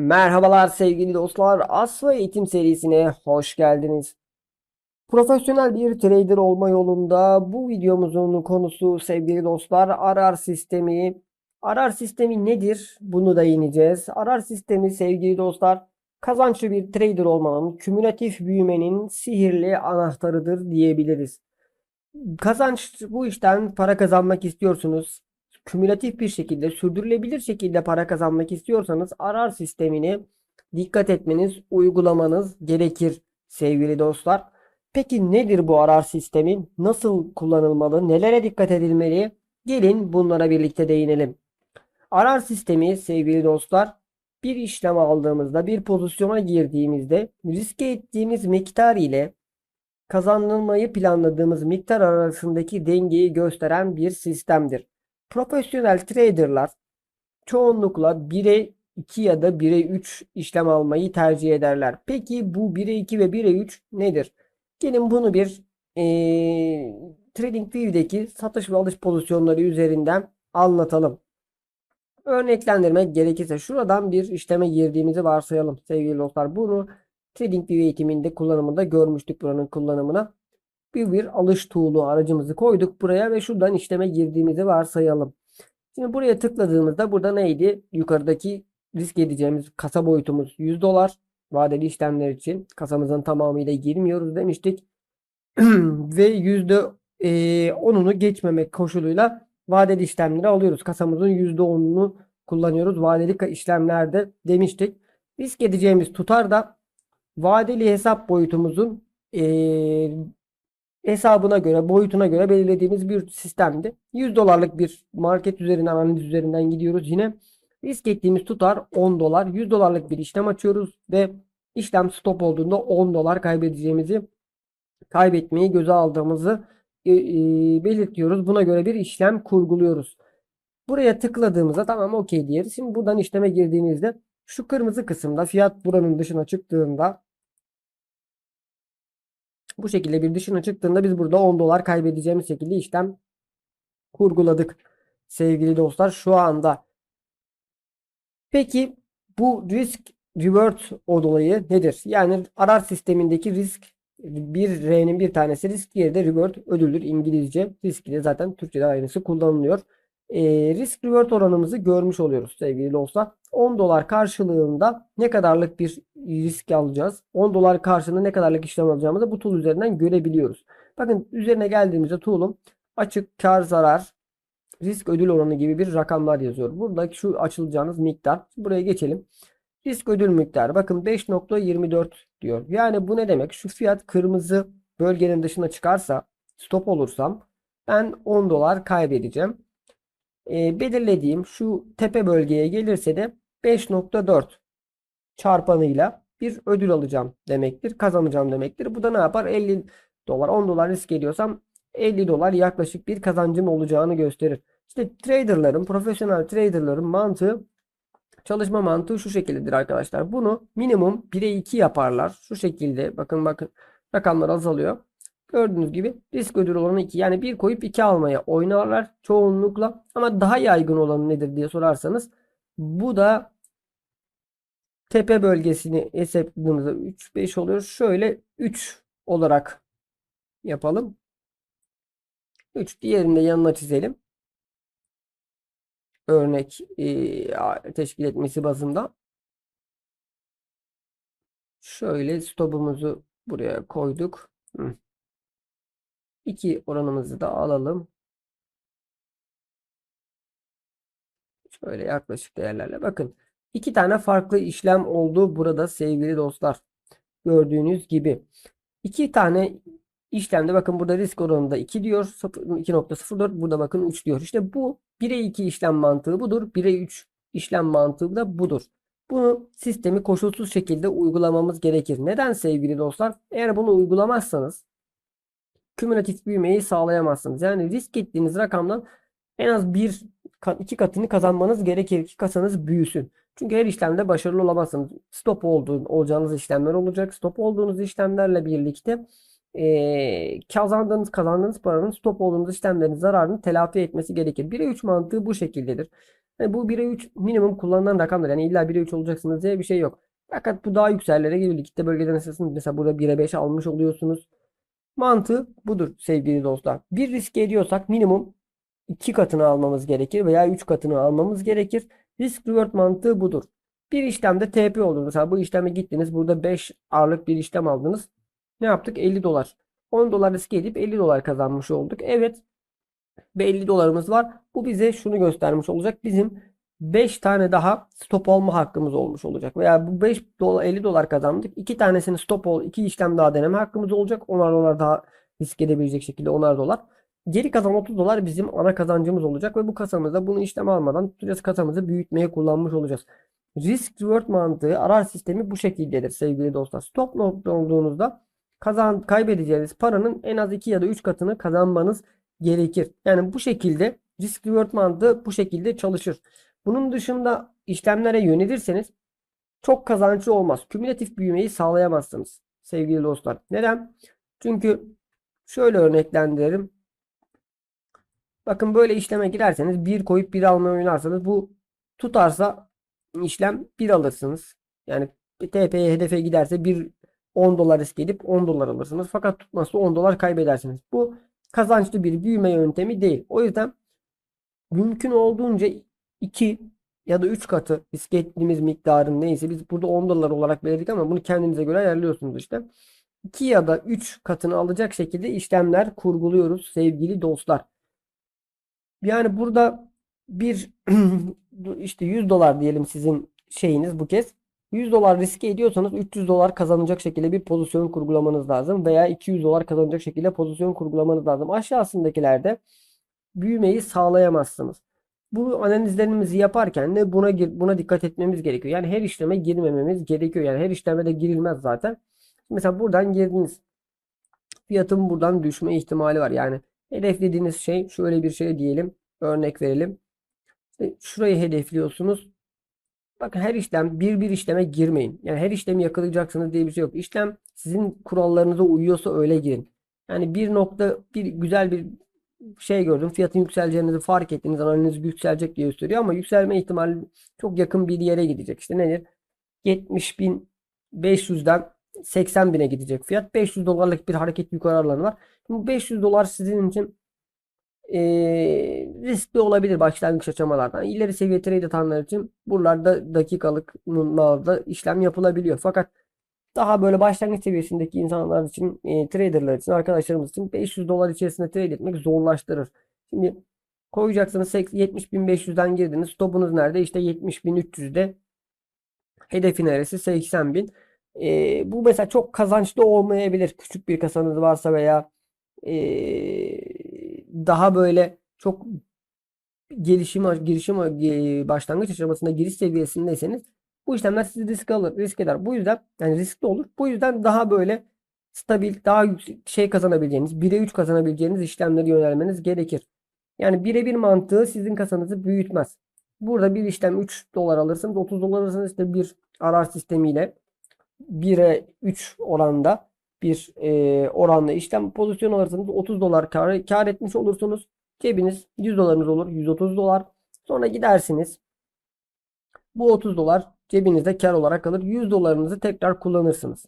Merhabalar sevgili dostlar. Aslı Eğitim serisine hoş geldiniz. Profesyonel bir trader olma yolunda bu videomuzun konusu sevgili dostlar arar sistemi. Arar sistemi nedir? Bunu da ineceğiz. Arar sistemi sevgili dostlar kazançlı bir trader olmanın, kümülatif büyümenin sihirli anahtarıdır diyebiliriz. Kazanç bu işten para kazanmak istiyorsunuz kümülatif bir şekilde sürdürülebilir şekilde para kazanmak istiyorsanız arar sistemini dikkat etmeniz, uygulamanız gerekir sevgili dostlar. Peki nedir bu arar sistemi? Nasıl kullanılmalı? Nelere dikkat edilmeli? Gelin bunlara birlikte değinelim. Arar sistemi sevgili dostlar bir işlem aldığımızda bir pozisyona girdiğimizde riske ettiğimiz miktar ile kazanılmayı planladığımız miktar arasındaki dengeyi gösteren bir sistemdir. Profesyonel traderlar çoğunlukla 1'e 2 ya da 1'e 3 işlem almayı tercih ederler. Peki bu 1'e 2 ve 1'e 3 nedir? Gelin bunu bir ee, TradingView'deki satış ve alış pozisyonları üzerinden anlatalım. Örneklendirmek gerekirse şuradan bir işleme girdiğimizi varsayalım sevgili dostlar. Bunu TradingView eğitiminde kullanımında görmüştük buranın kullanımına bir bir alış tool'u aracımızı koyduk buraya ve şuradan işleme girdiğimizi varsayalım. Şimdi buraya tıkladığımızda burada neydi? Yukarıdaki risk edeceğimiz kasa boyutumuz 100 dolar. Vadeli işlemler için kasamızın tamamıyla girmiyoruz demiştik. ve yüzde 10'unu geçmemek koşuluyla vadeli işlemleri alıyoruz. Kasamızın %10'unu kullanıyoruz vadeli işlemlerde demiştik. Risk edeceğimiz tutar da vadeli hesap boyutumuzun e, hesabına göre, boyutuna göre belirlediğimiz bir sistemdi. 100 dolarlık bir market üzerinden, analiz üzerinden gidiyoruz. Yine risk ettiğimiz tutar 10 dolar. 100 dolarlık bir işlem açıyoruz ve işlem stop olduğunda 10 dolar kaybedeceğimizi kaybetmeyi göze aldığımızı e, e, belirtiyoruz. Buna göre bir işlem kurguluyoruz. Buraya tıkladığımızda tamam okey diyoruz. Şimdi buradan işleme girdiğinizde şu kırmızı kısımda fiyat buranın dışına çıktığında bu şekilde bir dışına çıktığında biz burada 10 dolar kaybedeceğimiz şekilde işlem kurguladık. Sevgili dostlar şu anda. Peki bu risk reward olayı nedir? Yani arar sistemindeki risk bir R'nin bir tanesi risk diğeri de reward ödüldür İngilizce. Risk de zaten Türkçe'de aynısı kullanılıyor. E, risk reward oranımızı görmüş oluyoruz sevgili dostlar. 10 dolar karşılığında ne kadarlık bir risk alacağız? 10 dolar karşılığında ne kadarlık işlem alacağımızı bu tool üzerinden görebiliyoruz. Bakın üzerine geldiğimizde tool'um açık kar zarar risk ödül oranı gibi bir rakamlar yazıyor. Buradaki şu açılacağınız miktar. Buraya geçelim. Risk ödül miktarı bakın 5.24 diyor. Yani bu ne demek? Şu fiyat kırmızı bölgenin dışına çıkarsa stop olursam ben 10 dolar kaybedeceğim. E, belirlediğim şu tepe bölgeye gelirse de 5.4 çarpanıyla bir ödül alacağım demektir. Kazanacağım demektir. Bu da ne yapar? 50 dolar 10 dolar risk ediyorsam 50 dolar yaklaşık bir kazancım olacağını gösterir. İşte traderların, profesyonel traderların mantığı çalışma mantığı şu şekildedir arkadaşlar. Bunu minimum 1'e 2 yaparlar. Şu şekilde bakın bakın rakamlar azalıyor. Gördüğünüz gibi risk ödül olanı 2. Yani 1 koyup 2 almaya oynarlar çoğunlukla. Ama daha yaygın olanı nedir diye sorarsanız bu da tepe bölgesini hesapladığımızda 3 5 oluyor. Şöyle 3 olarak yapalım. 3 diğerini de yanına çizelim. Örnek e, teşkil etmesi bazında. Şöyle stopumuzu buraya koyduk. Hı. 2 oranımızı da alalım. Şöyle yaklaşık değerlerle bakın. İki tane farklı işlem oldu burada sevgili dostlar. Gördüğünüz gibi. iki tane işlemde bakın burada risk oranında 2 diyor. 2.04 burada bakın 3 diyor. İşte bu 1'e 2 işlem mantığı budur. 1'e 3 işlem mantığı da budur. Bunu sistemi koşulsuz şekilde uygulamamız gerekir. Neden sevgili dostlar? Eğer bunu uygulamazsanız kümülatif büyümeyi sağlayamazsınız. Yani risk ettiğiniz rakamdan en az bir iki katını kazanmanız gerekir ki kasanız büyüsün. Çünkü her işlemde başarılı olamazsınız. Stop olduğun, olacağınız işlemler olacak. Stop olduğunuz işlemlerle birlikte e, kazandığınız kazandığınız paranın stop olduğunuz işlemlerin zararını telafi etmesi gerekir. 1'e 3 mantığı bu şekildedir. Yani bu 1'e 3 minimum kullanılan rakamdır. Yani illa 1'e 3 olacaksınız diye bir şey yok. Fakat bu daha yükseklere geliyor. Ligde bölgeden esasında mesela burada 1'e 5 almış oluyorsunuz. Mantığı budur sevgili dostlar. Bir risk ediyorsak minimum 2 katını almamız gerekir veya 3 katını almamız gerekir. Risk reward mantığı budur. Bir işlemde TP olur. Mesela bu işleme gittiniz. Burada 5 ağırlık bir işlem aldınız. Ne yaptık? 50 dolar. 10 dolar riske edip 50 dolar kazanmış olduk. Evet. Ve 50 dolarımız var. Bu bize şunu göstermiş olacak. Bizim 5 tane daha stop olma hakkımız olmuş olacak. Veya bu 5 dolar 50 dolar kazandık. 2 tanesini stop ol, 2 işlem daha deneme hakkımız olacak. Onar dolar daha risk edebilecek şekilde onar dolar. Geri kalan 30 dolar bizim ana kazancımız olacak ve bu kasamızda bunu işlem almadan tutacağız kasamızı büyütmeye kullanmış olacağız. Risk reward mantığı arar sistemi bu şekildedir sevgili dostlar. Stop nokta olduğunuzda kazan kaybedeceğiniz paranın en az 2 ya da 3 katını kazanmanız gerekir. Yani bu şekilde risk reward mantığı bu şekilde çalışır. Bunun dışında işlemlere yönelirseniz çok kazançlı olmaz. Kümülatif büyümeyi sağlayamazsınız sevgili dostlar. Neden? Çünkü şöyle örneklendirelim. Bakın böyle işleme girerseniz bir koyup bir almaya oynarsanız bu tutarsa işlem bir alırsınız. Yani TP'ye hedefe giderse bir 10 dolar risk edip 10 dolar alırsınız. Fakat tutmazsa 10 dolar kaybedersiniz. Bu kazançlı bir büyüme yöntemi değil. O yüzden mümkün olduğunca 2 ya da 3 katı risk ettiğimiz miktarın neyse biz burada 10 dolar olarak belirledik ama bunu kendinize göre ayarlıyorsunuz işte. 2 ya da 3 katını alacak şekilde işlemler kurguluyoruz sevgili dostlar. Yani burada bir işte 100 dolar diyelim sizin şeyiniz bu kez. 100 dolar riske ediyorsanız 300 dolar kazanacak şekilde bir pozisyon kurgulamanız lazım veya 200 dolar kazanacak şekilde pozisyon kurgulamanız lazım. Aşağısındakilerde büyümeyi sağlayamazsınız. Bu analizlerimizi yaparken de buna buna dikkat etmemiz gerekiyor. Yani her işleme girmememiz gerekiyor. Yani her işleme de girilmez zaten. Mesela buradan girdiniz. Fiyatın buradan düşme ihtimali var. Yani hedeflediğiniz şey şöyle bir şey diyelim. Örnek verelim. Şurayı hedefliyorsunuz. Bakın her işlem bir bir işleme girmeyin. Yani her işlemi yakalayacaksınız diye bir şey yok. İşlem sizin kurallarınıza uyuyorsa öyle girin. Yani bir nokta bir güzel bir şey gördüm. Fiyatın yükseleceğinizi fark ettiniz. Analiz yükselecek diye gösteriyor ama yükselme ihtimali çok yakın bir yere gidecek. İşte nedir? 70.500'den 80 bine gidecek fiyat. 500 dolarlık bir hareket yukarı alanı var. Bu 500 dolar sizin için eee, riskli olabilir başlangıç aşamalardan. İleri seviye trade atanlar için buralarda dakikalıklarda işlem yapılabiliyor. Fakat daha böyle başlangıç seviyesindeki insanlar için, e, traderlar için, arkadaşlarımız için 500 dolar içerisinde trade etmek zorlaştırır. Şimdi koyacaksınız 70.500'den girdiniz. Stopunuz nerede? İşte 70.300'de. Hedefi neresi? 80.000. E, bu mesela çok kazançlı olmayabilir. Küçük bir kasanız varsa veya daha böyle çok gelişim girişim başlangıç aşamasında giriş seviyesindeyseniz bu işlemler sizi risk alır, risk eder. Bu yüzden yani riskli olur. Bu yüzden daha böyle stabil, daha yüksek şey kazanabileceğiniz, 1'e 3 kazanabileceğiniz işlemlere yönelmeniz gerekir. Yani 1'e 1 mantığı sizin kasanızı büyütmez. Burada bir işlem 3 dolar alırsınız, 30 dolar alırsınız işte bir arar sistemiyle 1'e 3 oranda bir e, oranla işlem pozisyon alırsanız 30 dolar kar, kar etmiş olursunuz. Cebiniz 100 dolarınız olur. 130 dolar. Sonra gidersiniz. Bu 30 dolar cebinizde kar olarak kalır. 100 dolarınızı tekrar kullanırsınız.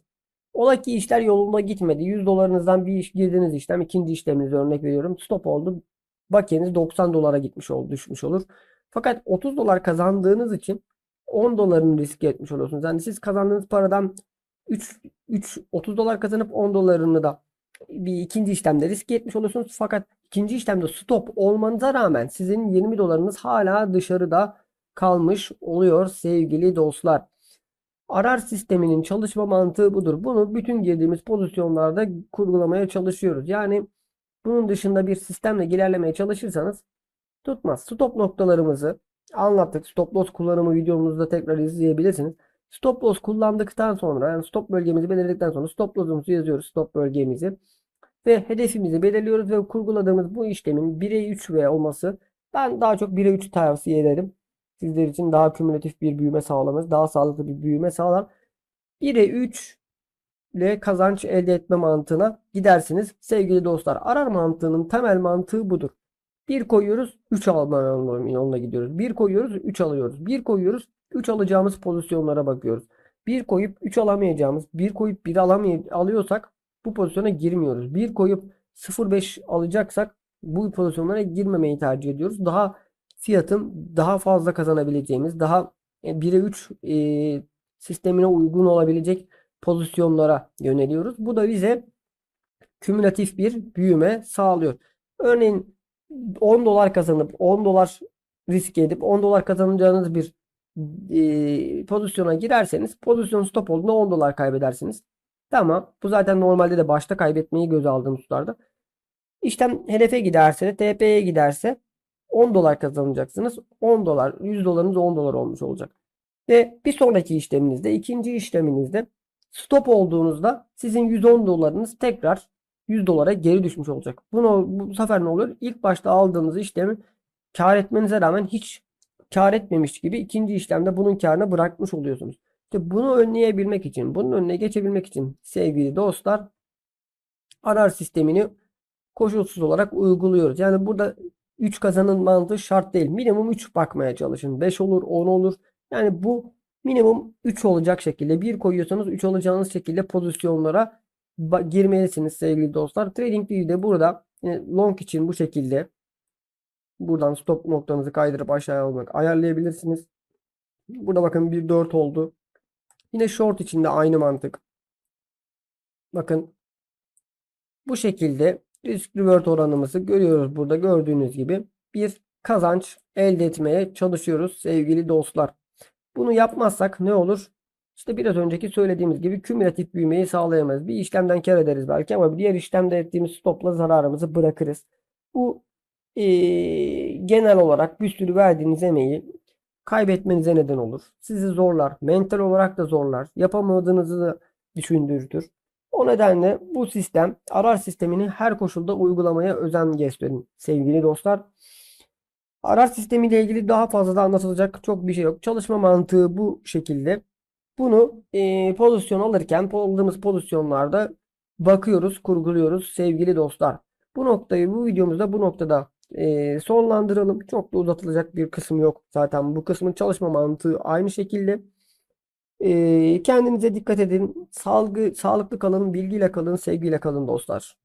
Ola ki işler yolunda gitmedi. 100 dolarınızdan bir iş girdiğiniz işlem ikinci işleminize örnek veriyorum. Stop oldu. Bakiyeniz 90 dolara gitmiş oldu, düşmüş olur. Fakat 30 dolar kazandığınız için 10 dolarını riske etmiş oluyorsunuz. Yani siz kazandığınız paradan 3 3 30 dolar kazanıp 10 dolarını da bir ikinci işlemde riske etmiş oluyorsunuz. Fakat ikinci işlemde stop olmanıza rağmen sizin 20 dolarınız hala dışarıda kalmış oluyor sevgili dostlar. Arar sisteminin çalışma mantığı budur. Bunu bütün girdiğimiz pozisyonlarda kurgulamaya çalışıyoruz. Yani bunun dışında bir sistemle ilerlemeye çalışırsanız tutmaz. Stop noktalarımızı anlattık. Stop loss kullanımı videomuzda tekrar izleyebilirsiniz. Stop loss kullandıktan sonra yani stop bölgemizi belirledikten sonra stop loss'umuzu yazıyoruz. Stop bölgemizi ve hedefimizi belirliyoruz ve kurguladığımız bu işlemin 1'e 3 ve olması ben daha çok 1'e 3 tavsiye ederim. Sizler için daha kümülatif bir büyüme sağlamaz. Daha sağlıklı bir büyüme sağlar. 1'e 3 ile kazanç elde etme mantığına gidersiniz. Sevgili dostlar arar mantığının temel mantığı budur. 1 koyuyoruz 3 alma yoluna gidiyoruz. 1 koyuyoruz 3 alıyoruz. 1 koyuyoruz 3 alacağımız pozisyonlara bakıyoruz. 1 koyup 3 alamayacağımız, 1 koyup 1 alamay alıyorsak bu pozisyona girmiyoruz. 1 koyup 0.5 alacaksak bu pozisyonlara girmemeyi tercih ediyoruz. Daha fiyatın daha fazla kazanabileceğimiz, daha 1'e 3 e, sistemine uygun olabilecek pozisyonlara yöneliyoruz. Bu da bize kümülatif bir büyüme sağlıyor. Örneğin 10 dolar kazanıp 10 dolar risk edip 10 dolar kazanacağınız bir e, pozisyona girerseniz pozisyon stop olduğunda 10 dolar kaybedersiniz. Tamam. Bu zaten normalde de başta kaybetmeyi göze aldığım tutarda. İşlem hedefe giderse de TP'ye giderse 10 dolar kazanacaksınız. 10 dolar 100 dolarınız 10 dolar olmuş olacak. Ve bir sonraki işleminizde ikinci işleminizde stop olduğunuzda sizin 110 dolarınız tekrar 100 dolara geri düşmüş olacak. Bunu bu sefer ne oluyor? İlk başta aldığınız işlemi kar etmenize rağmen hiç kar etmemiş gibi ikinci işlemde bunun karını bırakmış oluyorsunuz. İşte bunu önleyebilmek için, bunun önüne geçebilmek için sevgili dostlar arar sistemini koşulsuz olarak uyguluyoruz. Yani burada 3 kazanın mantığı şart değil. Minimum 3 bakmaya çalışın. 5 olur, 10 olur. Yani bu minimum 3 olacak şekilde. 1 koyuyorsanız 3 olacağınız şekilde pozisyonlara girmelisiniz sevgili dostlar. TradingView'de burada yine long için bu şekilde buradan stop noktanızı kaydırıp aşağıya almak ayarlayabilirsiniz. Burada bakın 1.4 oldu. Yine short için de aynı mantık. Bakın bu şekilde risk reward oranımızı görüyoruz burada gördüğünüz gibi bir kazanç elde etmeye çalışıyoruz sevgili dostlar. Bunu yapmazsak ne olur? İşte biraz önceki söylediğimiz gibi kümülatif büyümeyi sağlayamayız. Bir işlemden kar ederiz belki ama diğer işlemde ettiğimiz stopla zararımızı bırakırız. Bu eee, genel olarak bir sürü verdiğiniz emeği kaybetmenize neden olur. Sizi zorlar. Mental olarak da zorlar. Yapamadığınızı da düşündürtür. O nedenle bu sistem arar sistemini her koşulda uygulamaya özen gösterin sevgili dostlar. Arar sistemi ile ilgili daha fazla da anlatılacak çok bir şey yok. Çalışma mantığı bu şekilde. Bunu e, pozisyon alırken aldığımız pozisyonlarda bakıyoruz, kurguluyoruz sevgili dostlar. Bu noktayı bu videomuzda bu noktada e, sonlandıralım. Çok da uzatılacak bir kısım yok. Zaten bu kısmın çalışma mantığı aynı şekilde. E, kendinize dikkat edin. Salgı, sağlıklı kalın, bilgiyle kalın, sevgiyle kalın dostlar.